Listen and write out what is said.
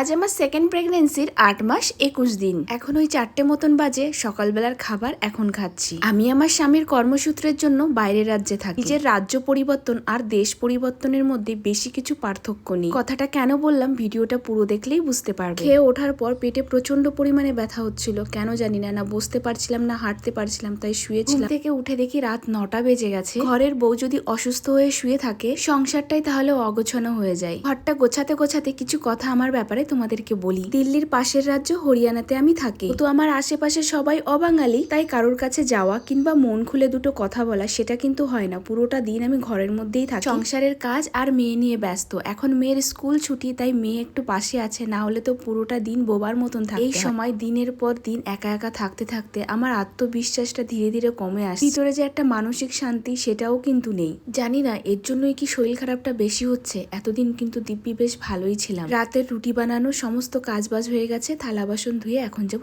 আজ আমার সেকেন্ড প্রেগনেন্সির আট মাস একুশ দিন। এখন ওই চারটে মতন বাজে, সকালবেলার খাবার এখন খাচ্ছি। আমি আমার স্বামীর কর্মসূত্রের জন্য বাইরের রাজ্যে থাকি। নিজের রাজ্য পরিবর্তন আর দেশ পরিবর্তনের মধ্যে বেশি কিছু পার্থক্য নেই। কথাটা কেন বললাম ভিডিওটা পুরো দেখলেই বুঝতে পারবে। খেয়ে ওঠার পর পেটে প্রচণ্ড পরিমাণে ব্যথা হচ্ছিল। কেন জানি না না বসতে পারছিলাম, না হাঁটতে পারছিলাম, তাই শুয়েছিলাম। থেকে উঠে দেখি রাত নটা বেজে গেছে। ঘরের বউ যদি অসুস্থ হয়ে শুয়ে থাকে, সংসারটাই তাহলে অগোছানো হয়ে যায়। ঘরটা গোছাতে গোছাতে কিছু কথা আমার ব্যাপারে তোমাদেরকে বলি, দিল্লির পাশের রাজ্য হরিয়ানাতে আমি থাকি। তো আমার আশেপাশে সবাই অবাঙালি, তাই কারোর কাছে যাওয়া কিংবা মন খুলে দুটো কথা বলা, সেটা কিন্তু হয় না। পুরোটা দিন আমি ঘরের মধ্যেই থাকি। সংসারের কাজ আর মেয়ে নিয়ে ব্যস্ত। এখন মেয়ের স্কুল ছুটি, তাই মেয়ে একটু পাশে আছে, না হলে তো পুরোটা দিন বোবার মতন থাকে এই সময় দিনের পর দিন একা একা থাকতে থাকতে আমার আত্মবিশ্বাসটা ধীরে ধীরে কমে আসে। ভিতরে যে একটা মানসিক শান্তি, সেটাও কিন্তু নেই। জানি না, এর জন্যই কি শরীর খারাপটা বেশি হচ্ছে? এতদিন কিন্তু দিব্যি বেশ ভালোই ছিলাম। রাতের রুটি বানানো সমস্ত কাজবাজ হয়ে গেছে থালা বাসন ধুয়ে এখন যাব